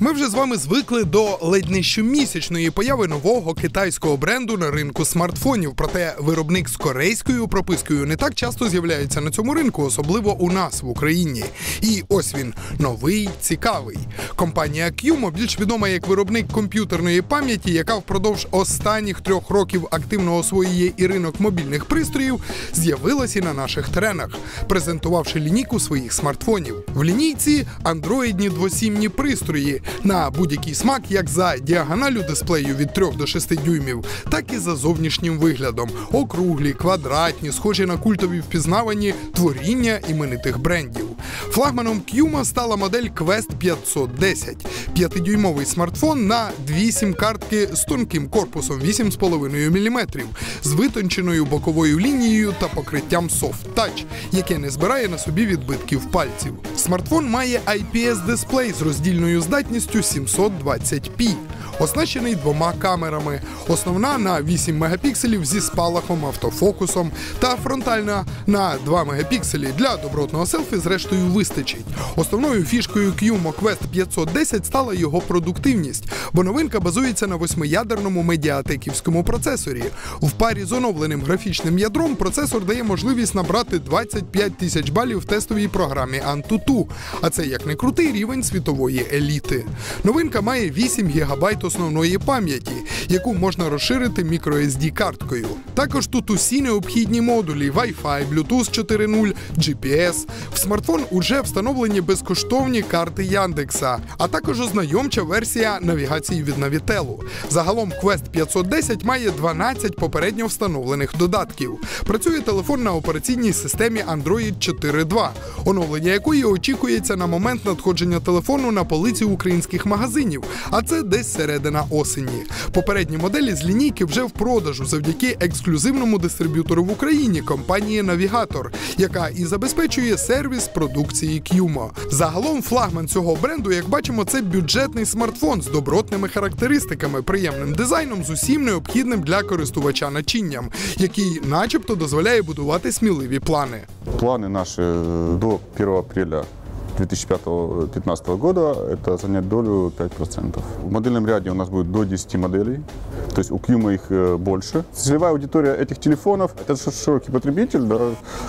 Ми вже з вами звикли до ледь не щомісячної появи нового китайського бренду на ринку смартфонів. Проте виробник з корейською пропискою не так часто з'являється на цьому ринку, особливо у нас в Україні. І ось він новий, цікавий. Компанія Qmo більш відома як виробник комп'ютерної пам'яті, яка впродовж останніх трьох років активно освоює і ринок мобільних пристроїв, з'явилась і на наших теренах, презентувавши лінійку своїх смартфонів. В лінійці андроїдні двосімні пристрої на будь-який смак, як за діагоналю дисплею від 3 до 6 дюймів, так і за зовнішнім виглядом: округлі, квадратні, схожі на культові впізнавані творіння іменитих брендів. Флагманом Qma стала модель Quest 510 – 5-дюймовий смартфон на дві сім-картки з тонким корпусом 8,5 мм, з витонченою боковою лінією та покриттям Soft Touch, яке не збирає на собі відбитків пальців. Смартфон має IPS-дисплей з роздільною здатністю 720p. Оснащений двома камерами. Основна на 8 мегапікселів зі спалахом автофокусом та фронтальна на 2 мегапікселі для добротного селфі, зрештою, вистачить. Основною фішкою Qmo Quest 510 стала його продуктивність, бо новинка базується на восьмиядерному медіатеківському процесорі. В парі з оновленим графічним ядром процесор дає можливість набрати 25 тисяч балів в тестовій програмі Antutu, а це як не крутий рівень світової еліти. Новинка має 8 ГБ основної пам'яті, яку можна розширити microSD карткою. Також тут усі необхідні модулі Wi-Fi, Bluetooth 4.0, GPS. В смартфон уже встановлені безкоштовні карти Яндекса, а також ознайомча версія навігації від Navitel. Загалом Quest 510 має 12 попередньо встановлених додатків. Працює телефон на операційній системі Android 4.2, оновлення якої очікується на момент надходження телефону на полиці українських магазинів, а це десь середина осені. Попередні моделі з лінійки вже в продажу завдяки ексклюзивному дистриб'ютору в Україні компанії Навігатор, яка і забезпечує сервіс продукції Qmo. Загалом флагман цього бренду, як бачимо, це бюджетний смартфон з добротними характеристиками, приємним дизайном з усім необхідним для користувача начинням, який, начебто, дозволяє будувати сміливі плани. Планы наши э, до 1 апреля 2015 года – это занять долю 5%. В модельном ряде у нас будет до 10 моделей, то есть у Qma их э, больше. Целевая аудитория этих телефонов – это широкий потребитель, да,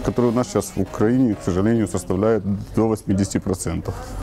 который у нас сейчас в Украине, к сожалению, составляет до 80%.